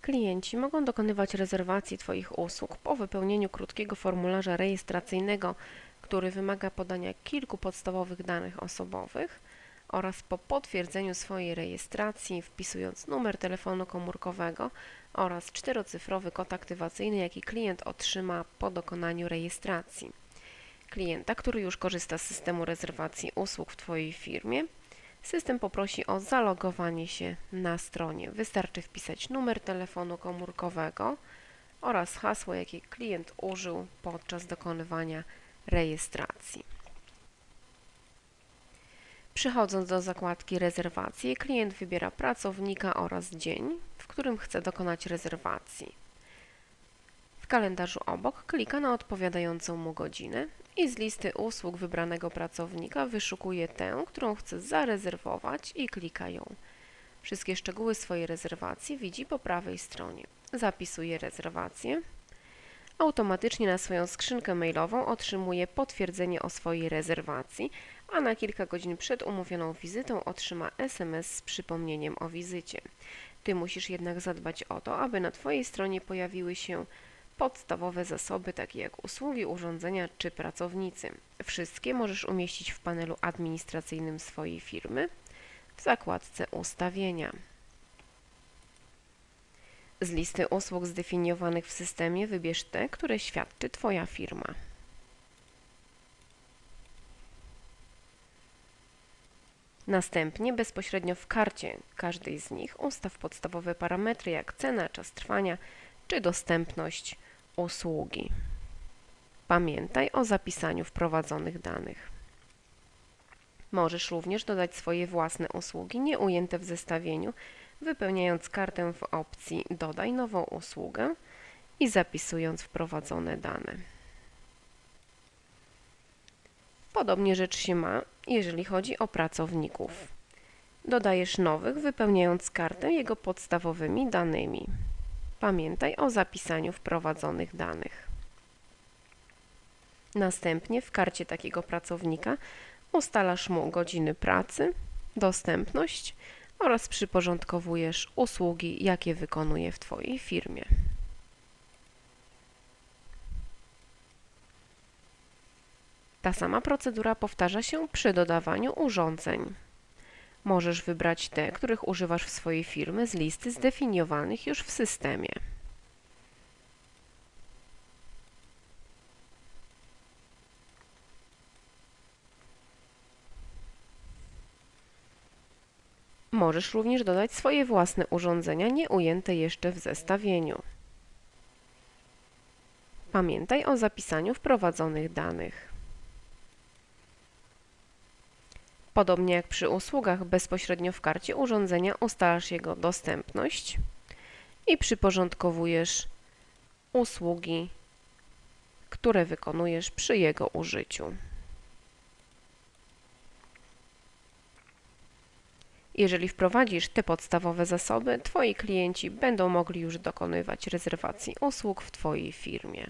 Klienci mogą dokonywać rezerwacji Twoich usług po wypełnieniu krótkiego formularza rejestracyjnego, który wymaga podania kilku podstawowych danych osobowych oraz po potwierdzeniu swojej rejestracji wpisując numer telefonu komórkowego oraz czterocyfrowy kod aktywacyjny, jaki klient otrzyma po dokonaniu rejestracji. Klienta, który już korzysta z systemu rezerwacji usług w Twojej firmie, System poprosi o zalogowanie się na stronie. Wystarczy wpisać numer telefonu komórkowego oraz hasło, jakie klient użył podczas dokonywania rejestracji. Przechodząc do zakładki rezerwacje, klient wybiera pracownika oraz dzień, w którym chce dokonać rezerwacji. W kalendarzu obok klika na odpowiadającą mu godzinę i z listy usług wybranego pracownika wyszukuje tę, którą chce zarezerwować i klika ją. Wszystkie szczegóły swojej rezerwacji widzi po prawej stronie. Zapisuje rezerwację. Automatycznie na swoją skrzynkę mailową otrzymuje potwierdzenie o swojej rezerwacji, a na kilka godzin przed umówioną wizytą otrzyma SMS z przypomnieniem o wizycie. Ty musisz jednak zadbać o to, aby na Twojej stronie pojawiły się podstawowe zasoby, takie jak usługi, urządzenia czy pracownicy. Wszystkie możesz umieścić w panelu administracyjnym swojej firmy w zakładce Ustawienia. Z listy usług zdefiniowanych w systemie wybierz te, które świadczy Twoja firma. Następnie bezpośrednio w karcie każdej z nich ustaw podstawowe parametry jak cena, czas trwania czy dostępność usługi. Pamiętaj o zapisaniu wprowadzonych danych. Możesz również dodać swoje własne usługi nieujęte w zestawieniu, wypełniając kartę w opcji Dodaj nową usługę i zapisując wprowadzone dane. Podobnie rzecz się ma, jeżeli chodzi o pracowników. Dodajesz nowych, wypełniając kartę jego podstawowymi danymi. Pamiętaj o zapisaniu wprowadzonych danych. Następnie w karcie takiego pracownika ustalasz mu godziny pracy, dostępność oraz przyporządkowujesz usługi, jakie wykonuje w Twojej firmie. Ta sama procedura powtarza się przy dodawaniu urządzeń. Możesz wybrać te, których używasz w swojej firmy z listy zdefiniowanych już w systemie. Możesz również dodać swoje własne urządzenia nieujęte jeszcze w zestawieniu. Pamiętaj o zapisaniu wprowadzonych danych. Podobnie jak przy usługach, bezpośrednio w karcie urządzenia ustalasz jego dostępność i przyporządkowujesz usługi, które wykonujesz przy jego użyciu. Jeżeli wprowadzisz te podstawowe zasoby, Twoi klienci będą mogli już dokonywać rezerwacji usług w Twojej firmie.